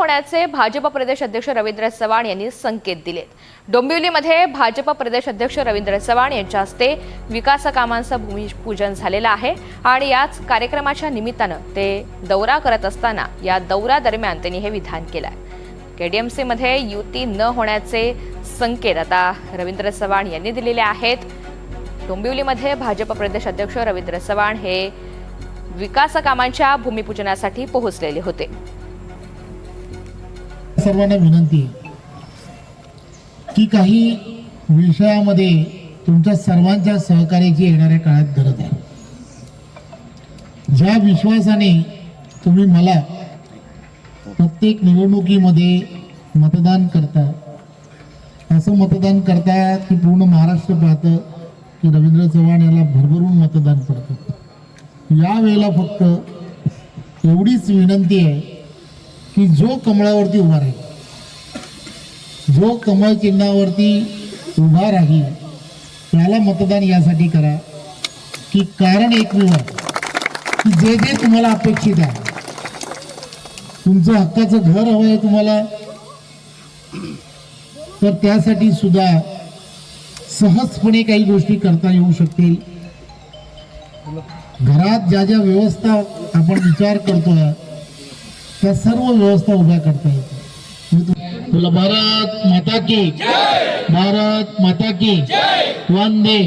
होण्याचे भाजप प्रदेश अध्यक्ष रवींद्र चव्हाण यांनी संकेत दिलेत. डोंबिवलीमध्ये भाजप प्रदेश अध्यक्ष रवींद्र चव्हाण यांच्या हस्ते विकास कामांचं भूमिपूजन झालेलं आहे आणि याच कार्यक्रमाच्या निमित्तानं ते दौरा करत असताना या दौरा दरम्यान त्यांनी हे विधान केलं आहे केडीएमसीमध्ये युती न होण्याचे संकेत आता रवींद्र चव्हाण यांनी दिलेले आहेत. डोंबिवलीमध्ये भाजप प्रदेश अध्यक्ष रवींद्र चव्हाण हे विकास कामांच्या भूमिपूजनासाठी पोहोचलेले होते. सर्वांना विनंती आहे की काही विषयामध्ये तुमच्या सर्वांच्या सहकार्याची येणाऱ्या काळात गरज आहे. ज्या विश्वासाने तुम्ही मला प्रत्येक निवडणुकीमध्ये मतदान करता असं मतदान करता की पूर्ण महाराष्ट्र पाहतं की रवींद्र चव्हाण याला भरभरून मतदान पडतं. यावेळेला फक्त एवढीच विनंती आहे की जो कमळावरती उभा राहील. जो कमळ चिन्हावरती उभा राहील त्याला मतदान यासाठी करा. की कारण एकमेव की जे जे तुम्हाला अपेक्षित आहे. तुमचं हक्काचं घर हवं आहे तुम्हाला. तर त्यासाठी सुद्धा सहजपणे काही गोष्टी करता येऊ शकतील. घरात ज्या ज्या व्यवस्था आपण विचार करतोय त्या सर्व व्यवस्था उभ्या करता येतात तुला भारत माता की भारत माता की वंदे